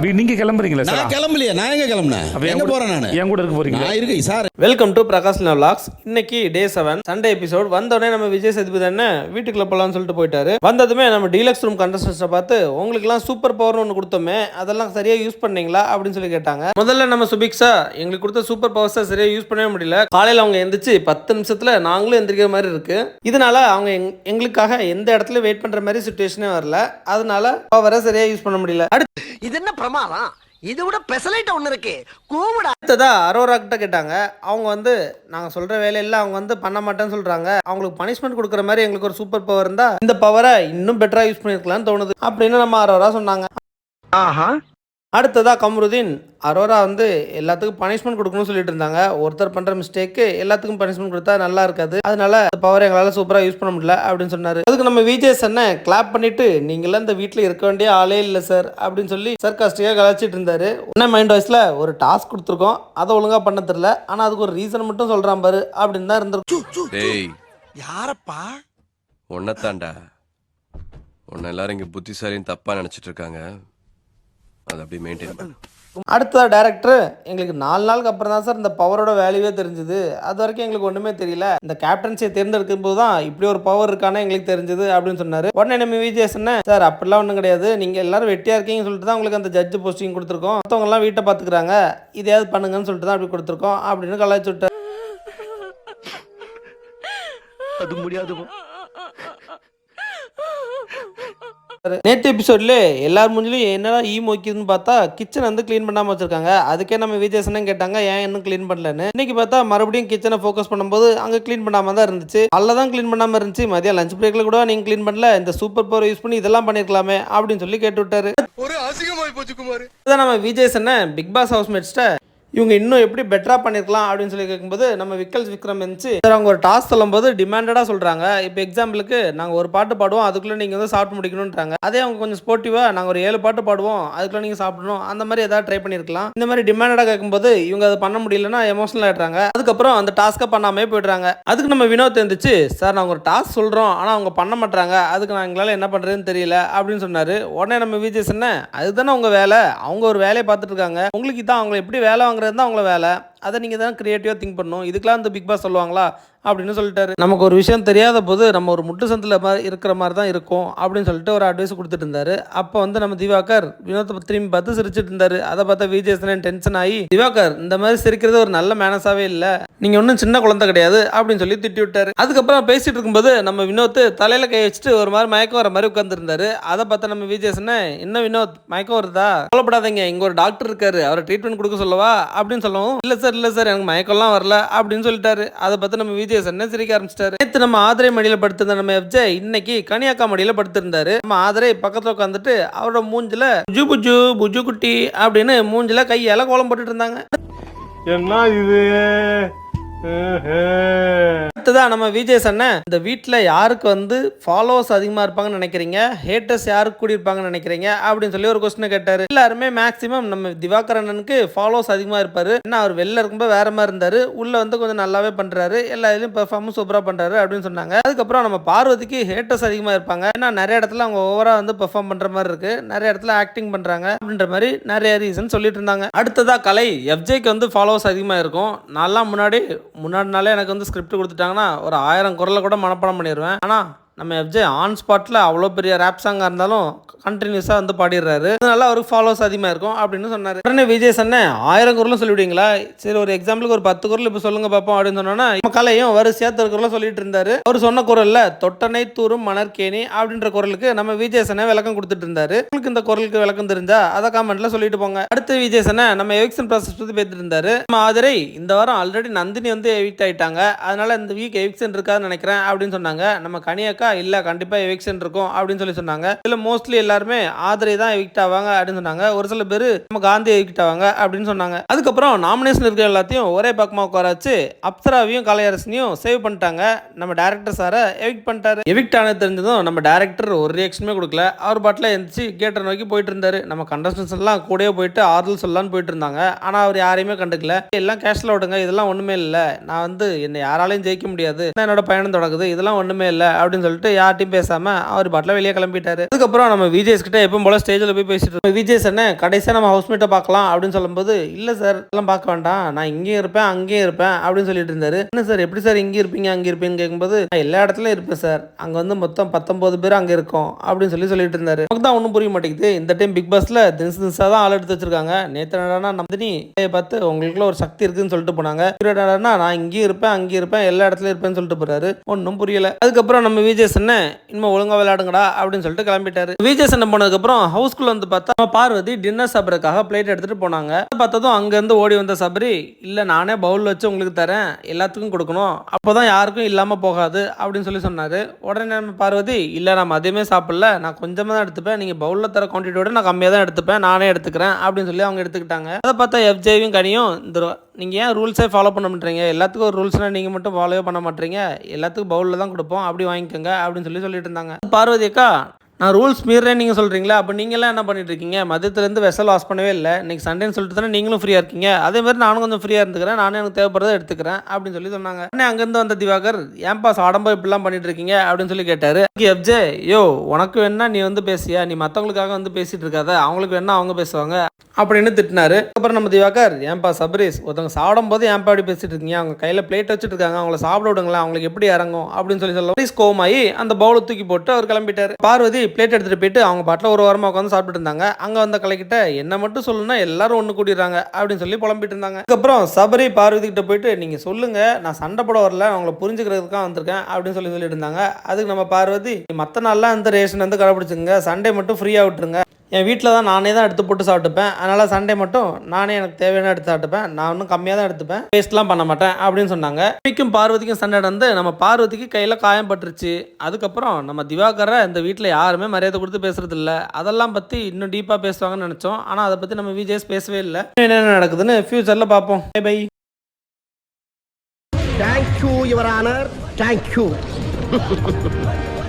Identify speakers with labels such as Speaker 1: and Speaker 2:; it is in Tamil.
Speaker 1: நீங்க கிளம்புறீங்களா சார்?
Speaker 2: நான் கிளம்பலையே நான் எங்க கிளம்புனேன்? எங்க
Speaker 1: கூட-
Speaker 2: போறேன் நானு?
Speaker 1: என் கூட இருக்க போறீங்களா?
Speaker 2: நான் இருக்கேன் sir.
Speaker 3: Welcome to Prakash vlogs இன்னைக்கு டே செவன் சண்டே எபிசோட் வந்தோடனே நம்ம விஜய் சேதுபதி அண்ணன் வீட்டுக்குள்ள போலாம்னு சொல்லிட்டு போயிட்டாரு. வந்ததுமே நம்ம டீலக்ஸ் ரூம் கண்டஸ்டன்ஸை பார்த்து உங்களுக்குலாம் சூப்பர் பவர் ஒன்று கொடுத்தோமே அதெல்லாம் சரியா யூஸ் பண்ணீங்களா? அப்படின்னு சொல்லி கேட்டாங்க. முதல்ல நம்ம சுபிக்ஸா எங்களுக்கு கொடுத்த சூப்பர் பவர்ஸை சரியா யூஸ் பண்ணவே முடியல. காலையில் அவங்க எந்திரிச்சு பத்து நிமிஷத்துல நாங்களும் எந்திரிக்கிற மாதிரி இருக்கு. இதனால அவங்க எங்- எங்களுக்காக எந்த இடத்துல வெயிட் பண்ற மாதிரி சுச்சுவேஷனே வரல. அதனால பவரை சரியா யூஸ் பண்ண முடியல. அடுத்து
Speaker 4: இது என்ன பிரமாதம்? இது விட பெசலைட் ஒண்ணு இருக்கு. கூவுடா.
Speaker 3: அடுத்ததா அரோரா கிட்ட கேட்டாங்க. அவங்க வந்து நாங்கள் சொல்கிற வேலையெல்லாம் அவங்க வந்து பண்ண மாட்டேன்னு சொல்கிறாங்க அவங்களுக்கு பனிஷ்மெண்ட் கொடுக்குற மாதிரி எங்களுக்கு ஒரு சூப்பர் பவர் இருந்தால் இந்த பவரை இன்னும் பெட்டராக யூஸ் பண்ணியிருக்கலாம்னு தோணுது. அப்படின்னு நம்ம அரோரா சொன்னாங்க.
Speaker 4: ஆஹா.
Speaker 3: அடுத்ததா கமருதீன். அரோரா வந்து எல்லாத்துக்கும் பனிஷ்மெண்ட் கொடுக்கணும்னு சொல்லிட்டு இருந்தாங்க. ஒருத்தர் பண்ணுற மிஸ்டேக்கு எல்லாத்துக்கும் பனிஷ்மெண்ட் கொடுத்தா நல்லா இருக்காது. அதனால அந்த பவர் எங்களால் சூப்பராக யூஸ் பண்ண முடியல அப்படின்னு சொன்னார். அதுக்கு நம்ம விஜய் சன்னை கிளாப் பண்ணிட்டு நீங்களாம் இந்த வீட்டில் இருக்க வேண்டிய ஆளே இல்லை சார் அப்படின்னு சொல்லி சர்காஸ்டிக்காக கலாச்சிட்டு இருந்தாரு. உடனே மைண்ட் வாய்ஸில் ஒரு டாஸ்க் கொடுத்துருக்கோம். அதை ஒழுங்காக பண்ண தெரில ஆனால் அதுக்கு ஒரு ரீசன் மட்டும் சொல்கிறான் பாரு அப்படின்னு தான் இருந்திருக்கும்.
Speaker 5: டேய்.
Speaker 4: யாரப்பா?
Speaker 5: உன்னத்தாண்டா உன்னை எல்லாரும் இங்க புத்திசாலின்னு தப்பா நினைச்சிட்டு இருக்காங்க. அதை அப்படியே மெயின்டைன் பண்ணு.
Speaker 3: அடுத்ததா டேரக்டர் எங்களுக்கு நாலு நாளுக்கு அப்புறம் தான் சார் இந்த பவரோட வேல்யூவே தெரிஞ்சுது. அது வரைக்கும் எங்களுக்கு ஒன்றுமே தெரியல. இந்த கேப்டன்சியை தேர்ந்தெடுக்கும் போது தான் இப்படி ஒரு பவர் இருக்கானே எங்களுக்கு தெரிஞ்சது அப்படின்னு சொன்னார். உடனே நம்ம விஜய் சொன்னேன் சார் அப்படிலாம் ஒன்றும் கிடையாது. நீங்கள் எல்லாரும் வெட்டியாக இருக்கீங்கன்னு சொல்லிட்டு தான் உங்களுக்கு அந்த ஜட்ஜ் போஸ்டிங் கொடுத்துருக்கோம். மற்றவங்கலாம் வீட்டை பார்த்துக்கிறாங்க. இதையாவது பண்ணுங்கன்னு சொல்லிட்டு தான் அப்படி கொடுத்துருக்கோம் அப்படின்னு கலாய்ச்சி விட்டார்.
Speaker 4: அது முடியாது
Speaker 3: நேற்று எபிசோட்ல எல்லார் மூஞ்சிலும் என்னடா ஈ மொக்கிதுன்னு பார்த்தா கிச்சன் வந்து க்ளீன் பண்ணாம வச்சிருக்காங்க. அதுக்கே நம்ம விஜய் சனம் கேட்டாங்க ஏன் இன்னும் க்ளீன் பண்ணலன்னு? இன்னைக்கு பார்த்தா மறுபடியும் கிச்சனை ஃபோக்கஸ் பண்ணும்போது அங்க க்ளீன் பண்ணாம தான் இருந்துச்சு. அல்ல தான் க்ளீன் பண்ணாம இருந்துச்சு. மதியம் லஞ்ச் பிரேக்ல கூட நீங்க க்ளீன் பண்ணல. இந்த சூப்பர் பவர் யூஸ் பண்ணி இதெல்லாம் பண்ணிருக்கலாமே அப்படின்னு சொல்லி கேட்டு விட்டாரு.
Speaker 4: ஒரு அசிங்கமாய் போச்சு குமார்.
Speaker 3: அதான் நம்ம விஜய் பிக் பாஸ் ஹவுஸ் மேட்ஸ்ட்ட இவங்க இன்னும் எப்படி பெட்டராக பண்ணியிருக்கலாம் அப்படின்னு சொல்லி கேட்கும்போது நம்ம விக்கல் விக்ரம் இருந்துச்சு சார் அவங்க ஒரு டாஸ்க் சொல்லும்போது டிமாண்டடாக சொல்கிறாங்க இப்போ எக்ஸாம்பிளுக்கு நாங்கள் ஒரு பாட்டு பாடுவோம் அதுக்குள்ளே நீங்கள் வந்து சாப்பிட்டு முடிக்கணுன்றாங்க அதே அவங்க கொஞ்சம் ஸ்போர்ட்டிவாக நாங்கள் ஒரு ஏழு பாட்டு பாடுவோம் அதுக்குள்ளே நீங்கள் சாப்பிடணும் அந்த மாதிரி ஏதாவது ட்ரை பண்ணியிருக்கலாம் இந்த மாதிரி டிமாண்டடாக கேட்கும்போது இவங்க அதை பண்ண முடியலன்னா எமோஷனல் ஆகிடுறாங்க அதுக்கப்புறம் அந்த டாஸ்க்கை பண்ணாமே போயிடுறாங்க. அதுக்கு நம்ம வினோத் இருந்துச்சு சார் நாங்கள் ஒரு டாஸ்க் சொல்கிறோம் ஆனால் அவங்க பண்ண மாட்டாங்க அதுக்கு நான் எங்களால் என்ன பண்ணுறதுன்னு தெரியல அப்படின்னு சொன்னார். உடனே நம்ம விஜய் சொன்னேன் அதுதானே உங்கள் வேலை. அவங்க ஒரு வேலையை பார்த்துட்டு இருக்காங்க. உங்களுக்கு தான் அவங்களை எப்படி வேலை வாங்குறது தான் அவங்கள வேலை. அதை நீங்கள் தான் க்ரியேட்டிவாக திங்க் பண்ணணும். இதுக்கெல்லாம் இந்த பிக் பாஸ் சொல்லுவாங்களா? அப்படின்னு சொல்லிட்டாரு. நமக்கு ஒரு விஷயம் தெரியாத போது நம்ம ஒரு முட்டு சந்தில் மாதிரி இருக்கிற மாதிரி தான் இருக்கும் அப்படின்னு சொல்லிட்டு ஒரு அட்வைஸ் கொடுத்துட்டு இருந்தாரு. அப்போ வந்து நம்ம திவாகர் வினோத்தை திரும்பி பார்த்து சிரிச்சிட்டு இருந்தாரு. அதை பார்த்தா விஜயசனன் டென்ஷன் ஆகி திவாகர் இந்த மாதிரி சிரிக்கிறது ஒரு நல்ல மேனஸாவே இல்லை. நீங்க ஒன்றும் சின்ன குழந்தை கிடையாது அப்படின்னு சொல்லி திட்டி விட்டாரு. அதுக்கப்புறம் பேசிட்டு இருக்கும்போது நம்ம வினோத் தலையில கை வச்சுட்டு ஒரு மாதிரி மயக்கம் வர மாதிரி உட்காந்துருந்தாரு அதை பார்த்தா நம்ம விஜய் என்ன வினோத் மயக்கம் வருதா? கவலைப்படாதீங்க இங்க ஒரு டாக்டர் இருக்காரு. அவரை ட்ரீட்மெண்ட் கொடுக்க சொல்லவா? அப்படின்னு சொல்லவும் இல்ல சார் இல்ல சார் எனக்கு மயக்கம்லாம் வரல. அப்படின்னு சொல்லிட்டாரு. அதை பார்த்து நம்ம விஜய் சீரியஸ் சிரிக்க ஆரம்பிச்சிட்டாரு? நேற்று நம்ம ஆதரை மடியில படுத்திருந்த நம்ம எஃப்ஜே இன்னைக்கு கனியாக்கா மடியில படுத்திருந்தாரு. நம்ம ஆதரை பக்கத்துல உட்காந்துட்டு அவரோட மூஞ்சில புஜு புஜு புஜு குட்டி அப்படின்னு மூஞ்சில கையால கோலம் போட்டுட்டு இருந்தாங்க.
Speaker 6: என்ன இது?
Speaker 3: அடுத்ததான் நம்ம விஜய் சன்ன இந்த வீட்டில் யாருக்கு வந்து ஃபாலோவர்ஸ் அதிகமாக இருப்பாங்கன்னு நினைக்கிறீங்க? ஹேட்டர்ஸ் யாருக்கு கூடி இருப்பாங்கன்னு நினைக்கிறீங்க? அப்படின்னு சொல்லி ஒரு கொஸ்டின் கேட்டார். எல்லாருமே மேக்ஸிமம் நம்ம திவாகர் அண்ணனுக்கு ஃபாலோவர்ஸ் அதிகமாக இருப்பார். ஏன்னா அவர் வெளில இருக்கும்போது வேற மாதிரி இருந்தார். உள்ளே வந்து கொஞ்சம் நல்லாவே பண்ணுறாரு எல்லா இதுலையும் பெர்ஃபார்மும் சூப்பராக பண்ணுறாரு அப்படின்னு சொன்னாங்க. அதுக்கப்புறம் நம்ம பார்வதிக்கு ஹேட்டர்ஸ் அதிகமாக இருப்பாங்க. ஏன்னா நிறைய இடத்துல அவங்க ஓவராக வந்து பெர்ஃபார்ம் பண்ணுற மாதிரி இருக்கு. நிறைய இடத்துல ஆக்டிங் பண்ணுறாங்க அப்படின்ற மாதிரி நிறைய ரீசன் சொல்லிட்டு இருந்தாங்க. அடுத்ததாக கலை எஃப்ஜேக்கு வந்து ஃபாலோவர்ஸ் அதிகமாக இருக்கும். நான்லாம் முன்னாடி முன்னாடி நாளே எனக்கு வந்து ஸ்கிரிப்ட் கொடுத்துட்டாங்கன்னா ஒரு ஆயிரம் குரலை கூட மனப்பாடம் பண்ணிடுவேன் ஆனால் நம்ம எஃப்ஜே ஆன் ஸ்பாட்டில் அவ்வளோ பெரிய ரேப் சாங்காக இருந்தாலும் கண்டினியூஸாக வந்து பாடிடுறாரு. அதனால அவருக்கு ஃபாலோவர்ஸ் அதிகமாக இருக்கும் அப்படின்னு சொன்னார். உடனே விஜய் சொன்னேன் ஆயிரம் குரலும் சொல்லிவிடுவீங்களா? சரி ஒரு எக்ஸாம்பிளுக்கு ஒரு பத்து குரல் இப்போ சொல்லுங்க பார்ப்போம் அப்படின்னு சொன்னோன்னா நம்ம கலையும் வரிசையாக திருக்குறளும் சொல்லிட்டு இருந்தாரு. அவர் சொன்ன குரலில் தொட்டனை தூரும் மணற்கேணி அப்படின்ற குரலுக்கு நம்ம விஜய் சனை விளக்கம் கொடுத்துட்டு இருந்தாரு. உங்களுக்கு இந்த குரலுக்கு விளக்கம் தெரிஞ்சா அதை காமெண்ட்ல சொல்லிட்டு போங்க. அடுத்து விஜய் சனை நம்ம எவிக்ஷன் ப்ராசஸ் பற்றி பேசிட்டு இருந்தாரு. நம்ம ஆதிரை இந்த வாரம் ஆல்ரெடி நந்தினி வந்து எவிக்ட் ஆயிட்டாங்க. அதனால இந்த வீக் எவிக்ஷன் இருக்காதுன்னு நினைக்கிறேன் அப்படின்னு சொன்னாங்க. நம்ம கனியாக்கா இல்லை கண்டிப்பாக எவிக்ஷன் இருக்கும் அப்படின்னு சொல்லி சொன்னாங்க. இல்லை மோஸ்ட்லி எல்லாருமே ஆதரை தான் எவிக்ட் ஆவாங்க அப்படின்னு சொன்னாங்க. ஒரு சில பேர் நம்ம காந்தி எவிக்ட் ஆவாங்க அப்படின்னு சொன்னாங்க. அதுக்கப்புறம் நாமினேஷன் இருக்கிற எல்லாத்தையும் ஒரே பக்கமாக உட்கார வச்சு அப்சராவையும் கலையரசனையும் சேவ் பண்ணிட்டாங்க. நம்ம டேரக்டர் சாரை எவிக்ட் பண்ணிட்டாரு. எவிக்ட் ஆனது தெரிஞ்சதும் நம்ம டேரக்டர் ஒரு ரியாக்ஷனுமே கொடுக்கல. அவர் பாட்டில் எந்திரிச்சு கேட்டர் நோக்கி போயிட்டு இருந்தாரு. நம்ம கண்டஸ்டன்ஸ் எல்லாம் கூடயே போயிட்டு ஆறுதல் சொல்லலாம்னு போயிட்டு இருந்தாங்க. ஆனால் அவர் யாரையுமே கண்டுக்கல. எல்லாம் கேஷ்ல விடுங்க இதெல்லாம் ஒன்றுமே இல்லை. நான் வந்து என்னை யாராலையும் ஜெயிக்க முடியாது. என்னோட பயணம் தொடங்குது இதெல்லாம் ஒன்றுமே இல்லை அப்படின்னு சொல்லிட்டு சொல்லிட்டு யார்ட்டையும் பேசாம அவர் பாட்டில் வெளியே கிளம்பிட்டாரு. அதுக்கப்புறம் நம்ம விஜய்ஸ் கிட்ட எப்பவும் போல ஸ்டேஜில் போய் பேசிட்டு இருக்கோம் விஜேஸ் என்ன கடைசியாக நம்ம ஹவுஸ்மேட்டை பார்க்கலாம் அப்படின்னு சொல்லும்போது இல்லை சார் எல்லாம் பார்க்க வேண்டாம். நான் இங்கேயும் இருப்பேன் அங்கேயும் இருப்பேன் அப்படின்னு சொல்லிட்டு இருந்தாரு. என்ன சார் எப்படி சார் இங்கே இருப்பீங்க அங்கே இருப்பீங்கன்னு கேட்கும்போது நான் எல்லா இடத்துலையும் இருப்பேன் சார் அங்கே வந்து மொத்தம் பத்தொன்பது பேர் அங்கே இருக்கோம் அப்படின்னு சொல்லி சொல்லிட்டு இருந்தாரு. நமக்கு தான் ஒன்றும் புரிய மாட்டேங்குது. இந்த டைம் பிக் பாஸ்ல தினசு தினசாக தான் ஆள் எடுத்து வச்சிருக்காங்க. நேற்று நடனா நந்தினி பார்த்து உங்களுக்குள்ள ஒரு சக்தி இருக்குன்னு சொல்லிட்டு போனாங்க. நான் இங்கேயும் இருப்பேன் அங்கேயும் இருப்பேன் எல்லா இடத்துலயும் இருப்பேன்னு சொல்லிட்டு போறாரு. ஒன்றும் புரியல. அதுக்கப்புறம் நம்ம விஜய் என்ன இனிமே ஒழுங்கா விளையாடுங்கடா அப்படின்னு சொல்லிட்டு கிளம்பிட்டாரு. விஜய் சன்ன போனதுக்கப்புறம் ஹவுஸ்குள்ளே வந்து பார்த்தா பார்வதி டின்னர் சாப்பிட்றதுக்காக பிளேட் எடுத்துட்டு போனாங்க. பார்த்ததும் அங்கேருந்து ஓடி வந்த சபரி இல்லை நானே பவுல் வச்சு உங்களுக்கு தரேன். எல்லாத்துக்கும் கொடுக்கணும். அப்போ தான் யாருக்கும் இல்லாமல் போகாது அப்படின்னு சொல்லி சொன்னார். உடனே நம்ம பார்வதி இல்லை நம்ம அதையுமே சாப்பிடல. நான் கொஞ்சமாக தான் எடுத்துப்பேன். நீங்கள் பவுலில் தர குவான்டிட்டியோட நான் கம்மியாக தான் எடுத்துப்பேன். நானே எடுத்துக்கிறேன் அப்படின்னு சொல்லி அவங்க எடுத்துக்கிட்டாங்க. அதை பார்த்தா எஃப்ஜேவியும் கனியும் இந்த நீங்கள் ஏன் ரூல்ஸே ஃபாலோ பண்ண மாட்டீங்க? எல்லாத்துக்கும் ஒரு ரூல்ஸ்னால் நீங்கள் மட்டும் ஃபாலோவே பண்ண மாட்டீங்க. எல்லாத்துக்கும் பவுலில் தான் கொடுப்போம். அப்படி வாங்கிக்கோங்க. அப்படின்னு சொல்லி சொல்லிட்டு இருந்தாங்க. பார்வதி அக்கா நான் ரூல்ஸ் மீறேன் நீங்கள் சொல்கிறீங்களா அப்போ நீங்களாம் என்ன பண்ணிட்டு இருக்கீங்க மதியத்துலேருந்து வெசல் வாஷ் பண்ணவே இல்லை. இன்றைக்கி சண்டேன்னு சொல்லிட்டு தானே நீங்களும் ஃப்ரீயாக இருக்கீங்க. அதே மாதிரி நானும் கொஞ்சம் ஃப்ரீயாக இருந்துக்கிறேன். நானும் எனக்கு தேவைப்படுறதை எடுத்துக்கிறேன் அப்படின்னு சொல்லி சொன்னாங்க. அண்ணே அங்கேருந்து வந்த திவாகர் ஏன்பா ஆடம்போ இப்படிலாம் பண்ணிட்டு இருக்கீங்க அப்படின்னு சொல்லி கேட்டார். எப்ஜே யோ உனக்கு வேணா நீ வந்து பேசியா? நீ மற்றவங்களுக்காக வந்து பேசிகிட்டு இருக்காத. அவங்களுக்கு வேணா அவங்க பேசுவாங்க. அப்படின்னு திட்டினாரு. அப்புறம் நம்ம திவாகர் ஏன்பா சபரீஸ் ஒருத்தவங்க சாப்பிடும் போது ஏன்பா அப்படி பேசிட்டு இருக்கீங்க? அவங்க கையில் பிளேட் வச்சுட்டு இருக்காங்க. அவங்கள சாப்பிட விடுங்களேன். அவங்களுக்கு எப்படி இறங்கும்? அப்படின்னு சொல்லி சொல்ல ப்ளீஸ் கோமாயி அந்த பவுலை தூக்கி போட்டு அவர் கிளம்பிட்டாரு. பார்வதி பிளேட் எடுத்துகிட்டு போயிட்டு அவங்க பாட்டில் ஒரு வாரமாக உட்காந்து சாப்பிட்டு இருந்தாங்க. அங்கே வந்த கலைக்கிட்ட என்ன மட்டும் சொல்லணும்னா எல்லாரும் ஒன்று கூட்டிடுறாங்க அப்படின்னு சொல்லி புலம்பிட்டு இருந்தாங்க. அதுக்கப்புறம் சபரி பார்வதி கிட்ட போயிட்டு நீங்கள் சொல்லுங்கள் நான் சண்டை போட வரல அவங்கள புரிஞ்சுக்கிறதுக்காக வந்திருக்கேன் அப்படின்னு சொல்லி சொல்லிட்டு இருந்தாங்க. அதுக்கு நம்ம பார்வதி மற்ற நாள்லாம் இந்த ரேஷன் வந்து கடைப்பிடிச்சுங்க சண்டே மட்டும் ஃப்ரீயாக விட்டுருங்க. என் வீட்டில் தான் நானே தான் எடுத்து போட்டு சாப்பிட்டுப்பேன். அதனால் சண்டே மட்டும் நானே எனக்கு தேவையான எடுத்து சாப்பிட்டுப்பேன். நான் இன்னும் கம்மியாக தான் எடுத்துப்பேன். வேஸ்ட்லாம் பண்ண மாட்டேன் அப்படின்னு சொன்னாங்க. இன்னைக்கும் பார்வதிக்கும் சண்டை நடந்து நம்ம பார்வதிக்கு கையில் காயம் பட்டுருச்சு. அதுக்கப்புறம் நம்ம திவாகரை இந்த வீட்டில் யாருமே மரியாதை கொடுத்து பேசுறது இல்லை அதெல்லாம் பற்றி இன்னும் டீப்பாக பேசுவாங்கன்னு நினச்சோம். ஆனால் அதை பற்றி நம்ம விஜேஸ் பேசவே இல்லை. என்னென்ன நடக்குதுன்னு ஃப்யூச்சரில் பார்ப்போம். Bye bye
Speaker 4: thank you your honour thank you